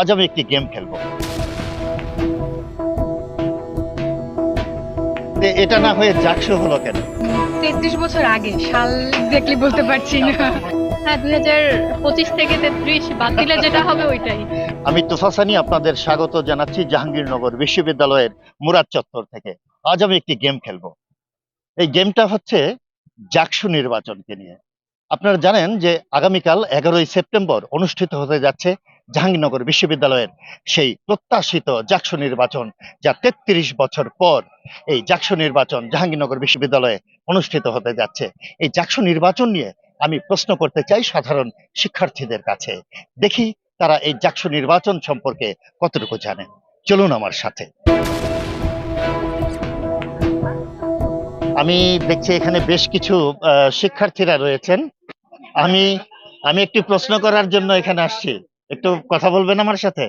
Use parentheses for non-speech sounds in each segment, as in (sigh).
আজ আমি একটি গেম খেলব। এটা না হয়ে জাকসু হলো কেন? তেত্রিশ বছর আগে সাল এক্স্যাক্টলি বলতে পারছি না। হ্যাঁ দুই হাজার পঁচিশ থেকে তেত্রিশ বাদ দিলে যেটা হবে ওইটাই। আমি তুফাসানি আপনাদের স্বাগত জানাচ্ছি জাহাঙ্গীরনগর বিশ্ববিদ্যালয়ের মুরাদ চত্বর থেকে। আজ আমি একটি গেম খেলব। এই গেমটা হচ্ছে জাকসু নির্বাচনকে নিয়ে। আপনারা জানেন যে আগামীকাল এগারোই সেপ্টেম্বর অনুষ্ঠিত হতে যাচ্ছে জাহাঙ্গীরনগর বিশ্ববিদ্যালয়ের সেই প্রত্যাশিত জাকসু নির্বাচন যা তেত্রিশ বছর পর এই জাকসু নির্বাচন জাহাঙ্গীরনগর বিশ্ববিদ্যালয়ে অনুষ্ঠিত হতে যাচ্ছে। এই জাকসু নির্বাচন নিয়ে আমি প্রশ্ন করতে চাই সাধারণ শিক্ষার্থীদের কাছে। দেখি তারা এই জাকসু নির্বাচন সম্পর্কে কতটুকু জানেন। চলুন আমার সাথে। আমি দেখছি এখানে বেশ কিছু শিক্ষার্থীরা রয়েছেন। আমি আমি একটি প্রশ্ন করার জন্য এখানে আসছি। একটু কথা বলবেন আমার সাথে?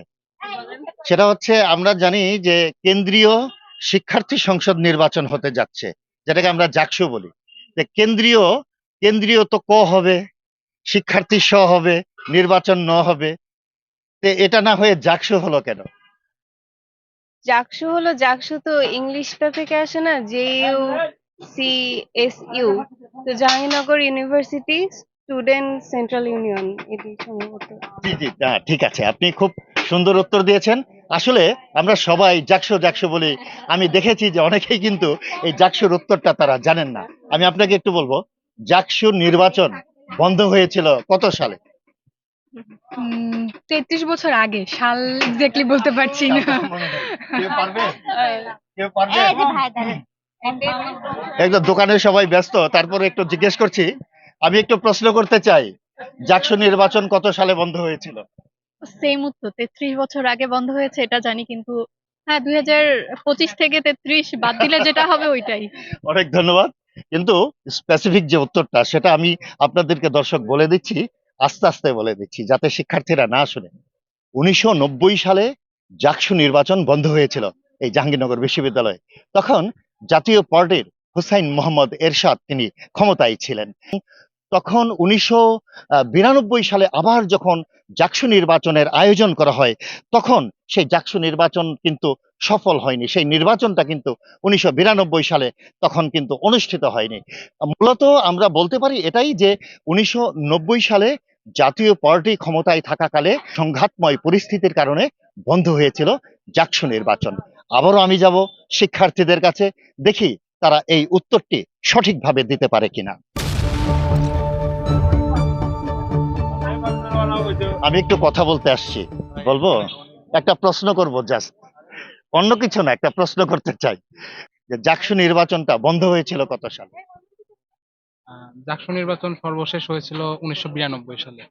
সেটা হচ্ছে আমরা জানি যে কেন্দ্রীয় শিক্ষার্থী সংসদ নির্বাচন হতে যাচ্ছে, যেটাকে আমরা জাকসু বলি। যে কেন্দ্রীয় কেন্দ্রীয় তো ক হবে? শিক্ষার্থী স হবে? নির্বাচন ন হবে? এটা না হয়ে জাকসু হলো কেন? জাকসু হলো, জাকসু তো ইংলিশটা থেকে আসে না, J U C S U. তো Jahangirnagar university student central union এটি সম্ভবত জি জি হ্যাঁ, ঠিক আছে আপনি খুব সুন্দর উত্তর দিয়েছেন। আসলে আমরা সবাই জাকসু জাকসু বলি। আমি দেখেছি যে অনেকেই কিন্তু এই জাকসুর উত্তরটা তারা জানেন না। আমি আপনাকে একটু বলব জাকসু নির্বাচন বন্ধ হয়েছিল কত সালে? তেত্রিশ বছর আগে সাল এক্স্যাক্টলি বলতে পারছি না। একদম দোকানে সবাই ব্যস্ত তারপরে একটু জিজ্ঞেস করছি আমি একটু প্রশ্ন করতে চাই জাকসু নির্বাচন কত সালে বন্ধ হয়েছিল? সেম উত্তর তেত্রিশ বছর আগে বন্ধ হয়েছে এটা জানি কিন্তু হ্যাঁ দুই হাজার পঁচিশ থেকে তেত্রিশ বাদ দিলে যেটা হবে ওইটাই। (laughs) অনেক ধন্যবাদ। কিন্তু স্পেসিফিক যে উত্তরটা সেটা আমি আপনাদেরকে দর্শক বলে দিচ্ছি আস্তে আস্তে বলে দিচ্ছি যাতে শিক্ষার্থীরা না শুনে। উনিশশো নব্বই সালে জাকসু নির্বাচন বন্ধ হয়েছিল এই জাহাঙ্গীরনগর বিশ্ববিদ্যালয়ে। তখন জাতীয় পার্টির হুসাইন মোহাম্মদ এরশাদ তিনি ক্ষমতায় ছিলেন। তখন উনিশশো বিরানব্বই সালে আবার যখন জাকসু নির্বাচনের আয়োজন করা হয়, তখন সেই জাকসু নির্বাচন কিন্তু সফল হয়নি। সেই নির্বাচনটা কিন্তু উনিশশো বিরানব্বই সালে তখন কিন্তু অনুষ্ঠিত হয়নি। মূলত আমরা বলতে পারি এটাই যে উনিশশো নব্বই সালে জাতীয় পার্টি ক্ষমতায় থাকাকালে সংঘাতময় পরিস্থিতির কারণে বন্ধ হয়েছিল জাকসু নির্বাচন। আবারও আমি যাব শিক্ষার্থীদের কাছে, দেখি তারা এই উত্তরটি সঠিকভাবে দিতে পারে কিনা। আমি একটু কথা বলতে আসছি। বলব? একটা প্রশ্ন করব জাস্ট অন্য কিছু না একটা প্রশ্ন করতে চাই। যে জাকসু নির্বাচনটা বন্ধ হয়েছিল কত সালে? জাকসু নির্বাচন সর্বশেষ হয়েছিল উনিশশো বিরানব্বই সালে।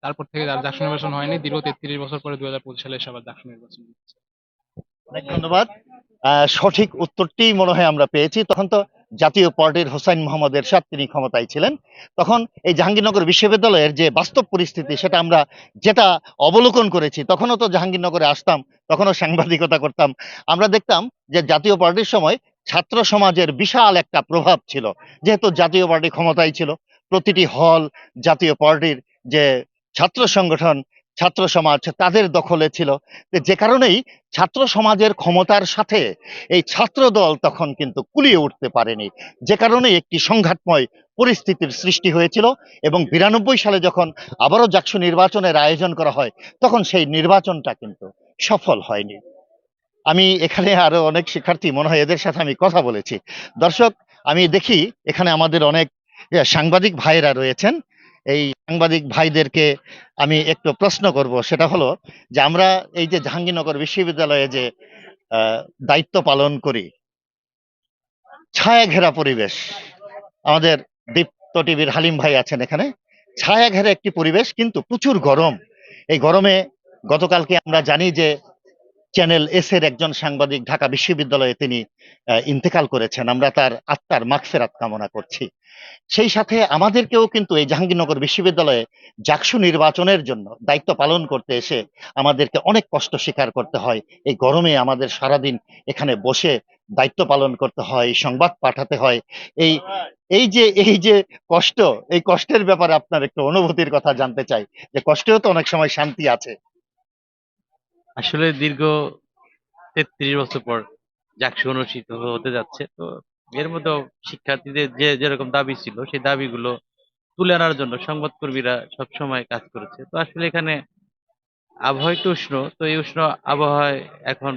তারপর থেকে আর জাকসু নির্বাচন হয়নি। দীর্ঘ তেত্রিশ বছর পরে দুই হাজার পঁচিশ সালে এসে আবার জাকসু নির্বাচন অনেক ধন্যবাদ। আহ, সঠিক উত্তরটি মনে হয় আমরা পেয়েছি। তখন তো জাতীয় পার্টির হোসাইন মোহাম্মদ এরশাদ, তিনি ক্ষমতায় ছিলেন। তখন এই জাহাঙ্গীরনগর বিশ্ববিদ্যালয়ের যে বাস্তব পরিস্থিতি, সেটা আমরা যেটা অবলোকন করেছি, তখনও তো জাহাঙ্গীরনগরে আসতাম, তখনও সাংবাদিকতা করতাম। আমরা দেখতাম যে জাতীয় পার্টির সময় ছাত্র সমাজের বিশাল একটা প্রভাব ছিল, যেহেতু জাতীয় পার্টি ক্ষমতায় ছিল। প্রতিটি হল জাতীয় পার্টির যে ছাত্র সংগঠন ছাত্র সমাজ তাদের দখলে ছিল। যে কারণেই ছাত্র সমাজের ক্ষমতার সাথে এই ছাত্র দল তখন কিন্তু কুলিয়ে উঠতে পারেনি। যে কারণে একটি সংঘাতময় পরিস্থিতির সৃষ্টি হয়েছিল এবং বিরানব্বই সালে যখন আবারও জাকসু নির্বাচনের আয়োজন করা হয়, তখন সেই নির্বাচনটা কিন্তু সফল হয়নি। আমি এখানে আরও অনেক শিক্ষার্থী, মনে হয় এদের সাথে আমি কথা বলেছি। দর্শক, আমি দেখি এখানে আমাদের অনেক সাংবাদিক ভাইয়েরা রয়েছেন। এই সাংবাদিক ভাইদেরকে আমি একটু প্রশ্ন করব। সেটা হলো যে আমরা এই যে জাহাঙ্গীরনগর বিশ্ববিদ্যালয়ে যে দায়িত্ব পালন করি ছায়া ঘেরা পরিবেশ, আমাদের দীপ্ত টিভির হালিম ভাই আছেন এখানে ছায়া ঘেরা একটি পরিবেশ কিন্তু প্রচুর গরম। এই গরমে গতকালকে আমরা জানি যে চ্যানেল এস এর একজন সাংবাদিক ঢাকা বিশ্ববিদ্যালয়ে তিনি ইন্তেকাল করেছেন। আমরা তার আত্মার মাগফেরাত কামনা করছি। সেই সাথে আমাদেরকেও কিন্তু এই জাহাঙ্গীরনগর বিশ্ববিদ্যালয়ে জাকসু নির্বাচনের জন্য দায়িত্ব পালন করতে এসে আমাদেরকে অনেক কষ্ট স্বীকার করতে হয়। এই গরমে আমাদের সারাদিন এখানে বসে দায়িত্ব পালন করতে হয়, সংবাদ পাঠাতে হয়। এই এই যে এই যে কষ্ট, এই কষ্টের ব্যাপারে আপনার একটু অনুভূতির কথা জানতে চাই। যে কষ্টেও তো অনেক সময় শান্তি আছে। আসলে দীর্ঘ তেত্রিশ বছর পর জাকসু অনুষ্ঠিত হতে যাচ্ছে, তো এর মধ্যে শিক্ষার্থীদের যে যেরকম দাবি ছিল, সেই দাবিগুলো তুলে আনার জন্য সংবাদকর্মীরা সবসময় কাজ করেছে। তো আসলে এখানে আবহাওয়া একটু উষ্ণ, তো এই উষ্ণ আবহাওয়ায় এখন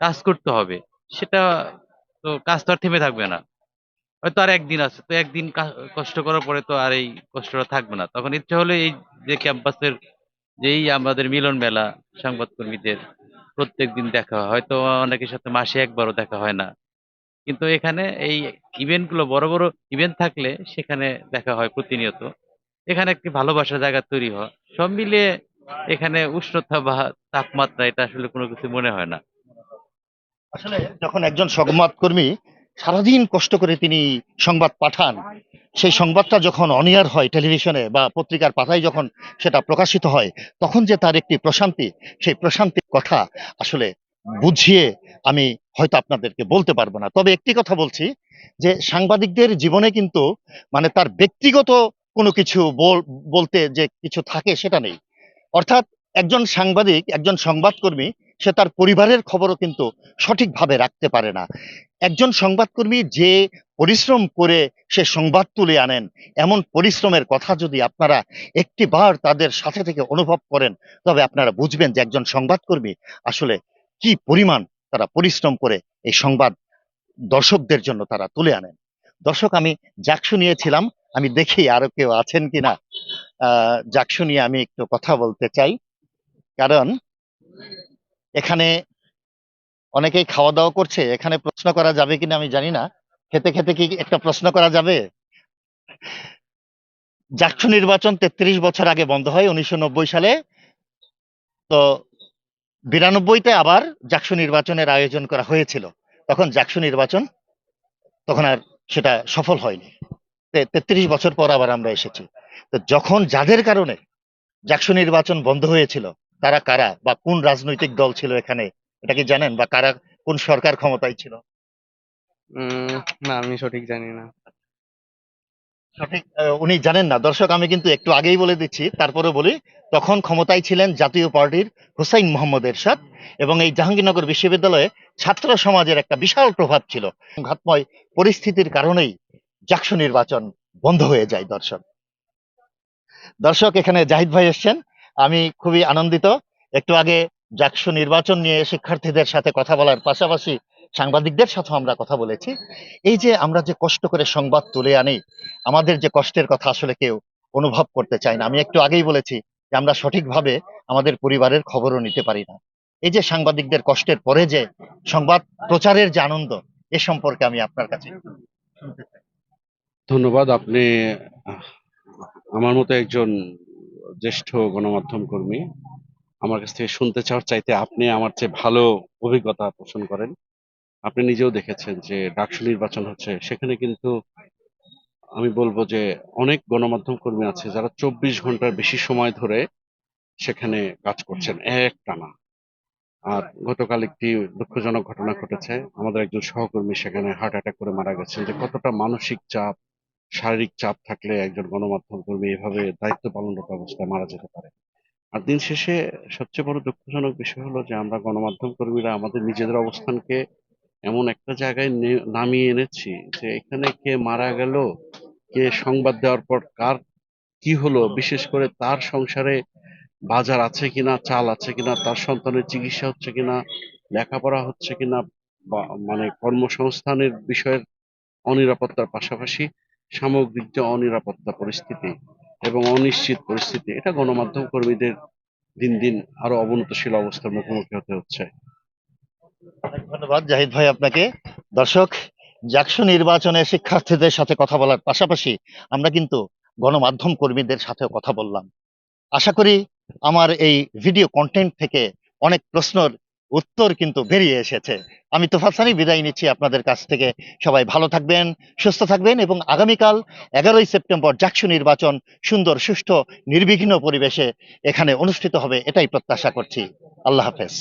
কাজ করতে হবে। সেটা তো কাজ তো আর থেমে থাকবে না। হয়তো আর একদিন আছে, তো একদিন কষ্ট করার পরে তো আর এই কষ্টটা থাকবে না। তখন ইচ্ছা হলে এই যে ক্যাম্পাসের যেই আমাদের মিলন মেলা সংবাদকর্মীদের প্রত্যেক দিন দেখা হয়, হয়তো অনেকের সাথে মাসে একবারও দেখা হয় না। কিন্তু এখানে এই ইভেন্টগুলো বড় বড় ইভেন্ট থাকলে সেখানে দেখা হয় প্রতিনিয়ত। এখানে একটি ভালোবাসার জায়গা তৈরি হয়। সব মিলিয়ে এখানে উষ্ণতা বা তাপমাত্রা, এটা আসলে কোনো কিছু মনে হয় না। আসলে যখন একজন সংবাদকর্মী সারাদিন কষ্ট করে তিনি সংবাদ পাঠান। সেই সংবাদটা যখন অনিয়ার হয় টেলিভিশনে বা পত্রিকার পাতায় যখন সেটা প্রকাশিত হয়, তখন যে তার একটি প্রশান্তি, সেই প্রশান্তির কথা আসলে বুঝিয়ে আমি হয়তো আপনাদেরকে বলতে পারব না। তবে একটি কথা বলছি যে সাংবাদিকদের জীবনে কিন্তু মানে তার ব্যক্তিগত কোনো কিছু বল- বলতে যে কিছু থাকে সেটা নেই। অর্থাৎ একজন সাংবাদিক, একজন সংবাদকর্মী সে তার পরিবারের খবরও কিন্তু সঠিকভাবে রাখতে পারে না। একজন সংবাদকর্মী যে পরিশ্রম করে সে সংবাদ তুলে আনেন, এমন পরিশ্রমের কথা যদি আপনারা একটি বার তাদের সাথে থেকে অনুভব করেন, তবে আপনারা বুঝবেন যে একজন সংবাদকর্মী আসলে কি পরিমাণ তারা পরিশ্রম করে এই সংবাদ দর্শকদের জন্য তারা তুলে আনেন। দর্শক, আমি জাকসু নিয়েছিলাম, আমি দেখি আরও কেউ আছেন কিনা। আহ, জাকসু নিয়ে আমি একটু কথা বলতে চাই। কারণ এখানে অনেকেই খাওয়া দাওয়া করছে, এখানে প্রশ্ন করা যাবে কিনা আমি জানি না। খেতে খেতে কি একটা প্রশ্ন করা যাবে? জাকসু নির্বাচন তেত্রিশ বছর আগে বন্ধ হয় উনিশশো নব্বই সালে। তো বিরানব্বইতে আবার জাকসু নির্বাচনের আয়োজন করা হয়েছিল। তখন জাকসু নির্বাচন, তখন আর সেটা সফল হয়নি। তেত্রিশ বছর পর আবার আমরা এসেছি। তো যখন যাদের কারণে জাকসু নির্বাচন বন্ধ হয়েছিল তারা কারা বা কোন রাজনৈতিক দল ছিল এখানে? এটা কি জানেন? বা কারা কোন সরকার ক্ষমতায় ছিল? না আমি সঠিক জানি না। সঠিক উনি জানেন না। দর্শক আমি কিন্তু একটু আগেই বলে দিচ্ছি তারপরে বলি তখন ক্ষমতায় ছিলেন জাতীয় পার্টির হুসাইন মোহাম্মদ এরশাদ এবং এই জাহাঙ্গীরনগর বিশ্ববিদ্যালয়ে ছাত্র সমাজের একটা বিশাল প্রভাব ছিল। ঘাতময় পরিস্থিতির কারণেই জাকসু নির্বাচন বন্ধ হয়ে যায় দর্শক। দর্শক এখানে জাহিদ ভাই এসছেন। আমি খুবই আনন্দিত। একটু আগে জাকসু নির্বাচন নিয়ে শিক্ষার্থীদের সাথে কথা বলার পাশাপাশি সাংবাদিকদের সাথেও আমরা কথা বলেছি। এই যে আমরা যে কষ্ট করে সংবাদ তুলে আনি, আমাদের যে কষ্টের কথা আসলে কেউ অনুভব করতে চায় না। আমি একটু আগেই বলেছি যে আমরা সঠিকভাবে আমাদের পরিবারের খবরও নিতে পারি না। এই যে সাংবাদিকদের কষ্টের পরে যে সংবাদ প্রচারের যে আনন্দ, এ সম্পর্কে আমি আপনার কাছে। ধন্যবাদ। আপনি আমার মতো একজন জ্যেষ্ঠ গণমাধ্যম কর্মী, আমার কাছ থেকে শুনতে চাওয়ার চাইতে আপনি আমার চেয়ে ভালো অভিজ্ঞতা পোষণ করেন। আপনি নিজেও দেখেছেন যে ডাকসু নির্বাচন হচ্ছে, সেখানে কিন্তু আমি বলব যে অনেক গণমাধ্যম কর্মী আছে যারা চব্বিশ ঘণ্টার বেশি সময় ধরে সেখানে কাজ করছেন এক টানা আর গতকাল একটি দুঃখজনক ঘটনা ঘটেছে। আমাদের একজন সহকর্মী সেখানে হার্ট অ্যাটাক করে মারা গেছেন যে কতটা মানসিক চাপ শারীরিক চাপ থাকলে একজন গণমাধ্যম কর্মী এভাবে দায়িত্ব পালনরত অবস্থায় মারা যেতে পারে। আর দিন শেষে সবচেয়ে বড় দুঃখজনক বিষয় হলো যে, আমরা গণমাধ্যম কর্মীরা আমাদের নিজেদের অবস্থানকে এমন একটা জায়গায় নামিয়ে এনেছি যে, এখানে কে মারা গেল, কে সংবাদ দেওয়ার পর কার কি হলো, বিশেষ করে তার সংসারে বাজার আছে কিনা, চাল আছে কিনা, তার সন্তানের চিকিৎসা হচ্ছে কিনা, লেখাপড়া হচ্ছে কিনা মানে কর্মসংস্থানের বিষয়ের অনিরাপত্তার পাশাপাশি সামগ্রিক যে অনিরাপত্তা পরিস্থিতি এবং অনিশ্চিত পরিস্থিতি, এটা গণমাধ্যম কর্মীদের দিন দিন আরও অবনতশীল অবস্থার মুখোমুখি হতে হচ্ছে। ধন্যবাদ, জাহিদ ভাই আপনাকে। দর্শক, জাকসু নির্বাচনে শিক্ষার্থীদের সাথে কথা বলার পাশাপাশি আমরা কিন্তু গণমাধ্যম কর্মীদের সাথেও কথা বললাম। আশা করি আমার এই ভিডিও কন্টেন্ট থেকে অনেক প্রশ্নের উত্তর কিন্তু বেরিয়ে এসেছে। আমি তোফাসানি বিদায় নিচ্ছি আপনাদের কাছ থেকে। সবাই ভালো থাকবেন, সুস্থ থাকবেন এবং আগামীকাল এগারোই সেপ্টেম্বর জাকসু নির্বাচন সুন্দর, সুষ্ঠু, নির্বিঘ্ন পরিবেশে এখানে অনুষ্ঠিত হবে, এটাই প্রত্যাশা করছি। আল্লাহ হাফেজ।